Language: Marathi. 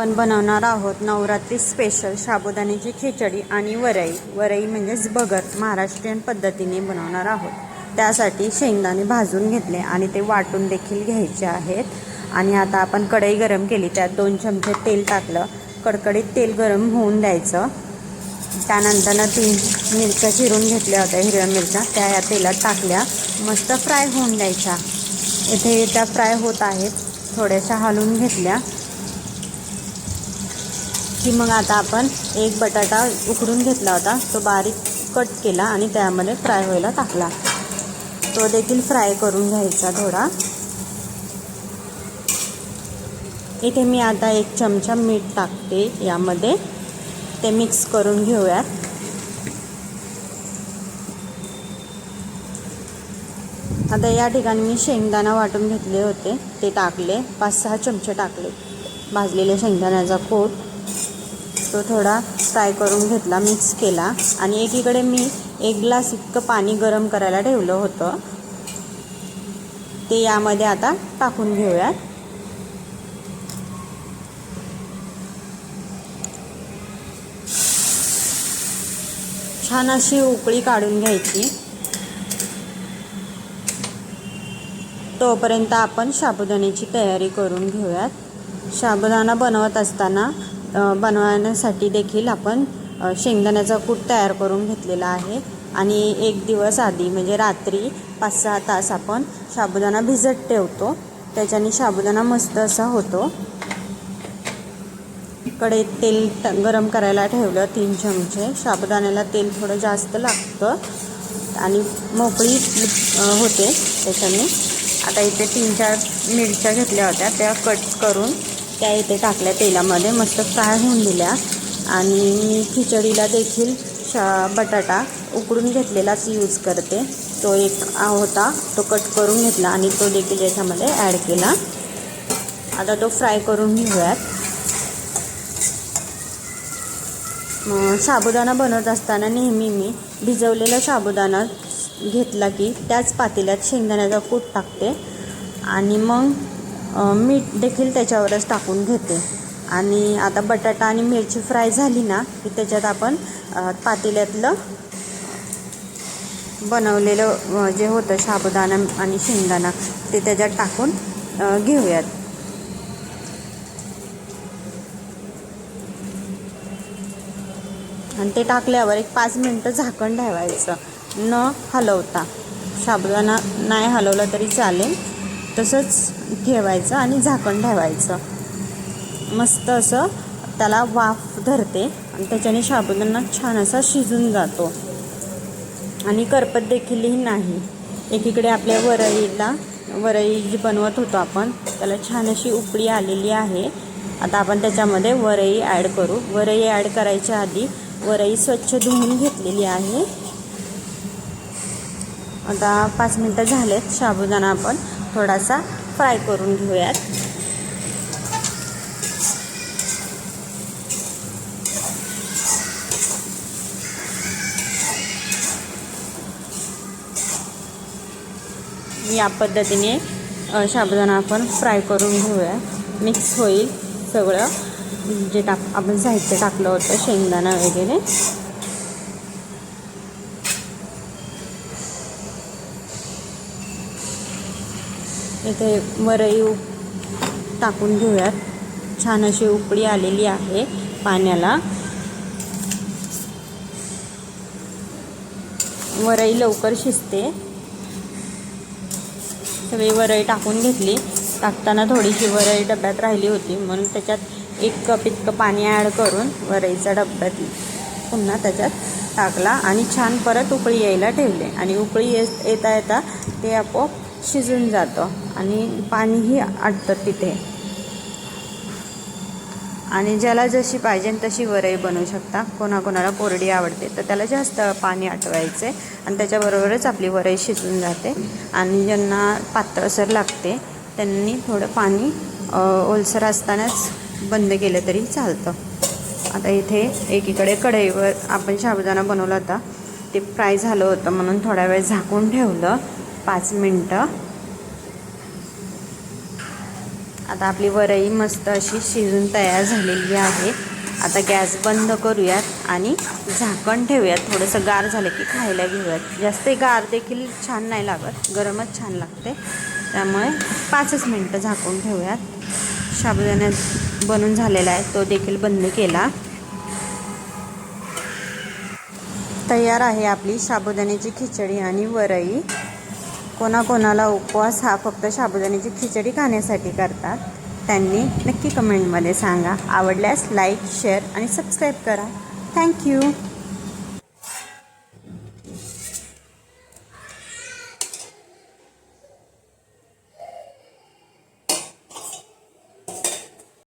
आपण बनवणार आहोत नवरात्री स्पेशल साबुदाण्याची खिचडी आणि वरई. वरई म्हणजेच बगर महाराष्ट्रीयन पद्धतीने बनवणार आहोत. त्यासाठी शेंगदाणे भाजून घेतले आणि ते वाटून देखील घ्यायचे आहेत. आणि आता आपण कढई गरम केली त्यात दोन चमचे तेल टाकलं. कडकडीत तेल गरम होऊन द्यायचं. त्यानंतर तीन मिरच्या चिरून घेतल्या होत्या हिरव्या मिरच्या. त्या या तेलात टाकल्या. मस्त फ्राय होऊन द्यायच्या. इथे त्या फ्राय होत आहेत. थोड्याशा हलवून घेतल्या. की मग आता आपण एक बटाटा उकडून घेतला होता. तो बारीक कट केला आणि त्यामध्ये फ्राय व्हायला टाकला. तो देखील फ्राय करून घ्यायचा थोडा. इथे मी आता एक चमचा मीठ टाकते यामध्ये. ते मिक्स करून घेऊयात. आता या ठिकाणी मी शेंगदाणा वाटून घेतले होते. ते टाकले. पाच सहा चमचे टाकले. भाजलेल्या शेंगदाण्याचा कोट तो थोडा फ्राय करून घेतला मिक्स केला. आणि एकीकडे मी एक ग्लास इतकं पाणी गरम करायला ठेवलं होतं. ते यामध्ये आता टाकून घेऊयात. छान अशी उकळी काढून घ्यायची. तोपर्यंत आपण साबुदाण्याची तयारी करून घेऊयात. साबुदाणा बनवत असताना बनवण्यासाठी देखील आपण शेंगदाण्याचा कूट तयार करून घेतलेला आहे. आणि एक दिवस आधी म्हणजे रात्री पाच सहा तास आपण साबुदाणा भिजत ठेवतो. त्याच्याने साबुदाणा मस्त असा होतो. कढईत तेल ट- गरम करायला ठेवलं तीन चमचे. साबुदाण्याला तेल थोडं जास्त लागतं. आणि मोकळी होते त्याच्याने. आता इथे तीन चार मिरच्या घेतल्या होत्या. त्या कट करून त्या इथे टाकल्या तेलामध्ये मस्त फ्राय होऊन दिल्या. आणि मी खिचडीला देखील शा बटाटा उकडून घेतलेलाच यूज करते. तो एक होता तो कट करून घेतला आणि तो देखील याच्यामध्ये ॲड केला. आता तो फ्राय करून घेऊयात. मग साबुदाणा बनवत असताना नेहमी मी भिजवलेला साबुदाणा घेतला की त्याच पातेल्यात शेंगदाण्याचा कूट टाकते. आणि मग मीठ देखील त्याच्यावरच टाकून घेते. आणि आता बटाटा आणि मिरची फ्राय झाली ना की त्याच्यात आपण पातेल्यातलं बनवलेलं जे होतं साबुदाणा आणि शेंगदाणा ते त्याच्यात टाकून घेऊयात. आणि ते टाकल्यावर एक पाच मिनटं झाकण ठेवायचं. न हलवता. साबुदाणा नाही हलवलं तरी चालेल. तसंच ठेवायचं आणि झाकण ठेवायचं. मस्त असं त्याला वाफ धरते आणि त्याच्याने साबुदाणा छान असा शिजून जातो. आणि करपत देखीलही नाही. एकीकडे आपल्या वरईला वरई जी बनवत होतो आपण त्याला छान अशी उकळी आलेली आहे. आता आपण त्याच्यामध्ये वरई ॲड करू. वरई ॲड करायच्या आधी वरई स्वच्छ धुवून घेतलेली आहे. आता पाच मिनटं झालेत साबुदाणा आपण. थोडासा फ्राय करून घेऊयात. या पद्धतीने अ, साबुदाणा आपण फ्राय करून घेऊया. मिक्स होईल सगळं. जे टाक आपण साहित्य टाकलं होतं शेंगदाणा वगैरे. इथे वरई टाकून घेऊयात. छान अशी उकळी आलेली आहे पाण्याला. वरई लवकर शिजते. सगळी वरई टाकून घेतली. टाकताना थोडीशी वरई डब्यात राहिली होती म्हणून त्याच्यात एक कप इतकं पाणी ॲड करून वरईचा डब्यात पुन्हा त्याच्यात टाकला आणि छान परत उकळी यायला ठेवले. आणि उकळी येत येता येता ते आपोआप शिजून जातं आणि पाणीही आटतं तिथे. आणि ज्याला जशी पाहिजे तशी वरई बनवू शकता. कोणाकोणाला कोरडी आवडते तर त्याला जास्त पाणी आटवायचे आणि त्याच्याबरोबरच आपली वरई शिजून जाते. आणि ज्यांना पातळसर लागते त्यांनी थोडं पाणी ओलसर असतानाच बंद केलं तरी चालतं. आता इथे एकीकडे कढईवर आपण साबुदाणा बनवला होता. ते फ्राय झालं होतं म्हणून थोडा वेळ झाकून ठेवलं. पाच मिनटं. आता आपली वरई मस्त अशी शिजून तयार झालेली आहे. आता गॅस बंद करूयात आणि झाकण ठेवूयात. थोडंसं गार झालं की खायला घेऊयात. जास्त गार देखील छान नाही लागत. गरमच छान लागते. त्यामुळे पाचच मिनटं झाकून ठेवूयात. साबुदाण्यात बनून झालेला आहे. तो देखील बंद केला. तयार आहे आपली साबुदाण्याची खिचडी आणि वरई. कोणाकोणाला उपवास हा फक्त साबुदाण्याची खिचडी खाण्यासाठी करतात त्यांनी नक्की कमेंटमध्ये सांगा. आवडल्यास लाईक शेअर आणि सबस्क्राईब करा. Thank you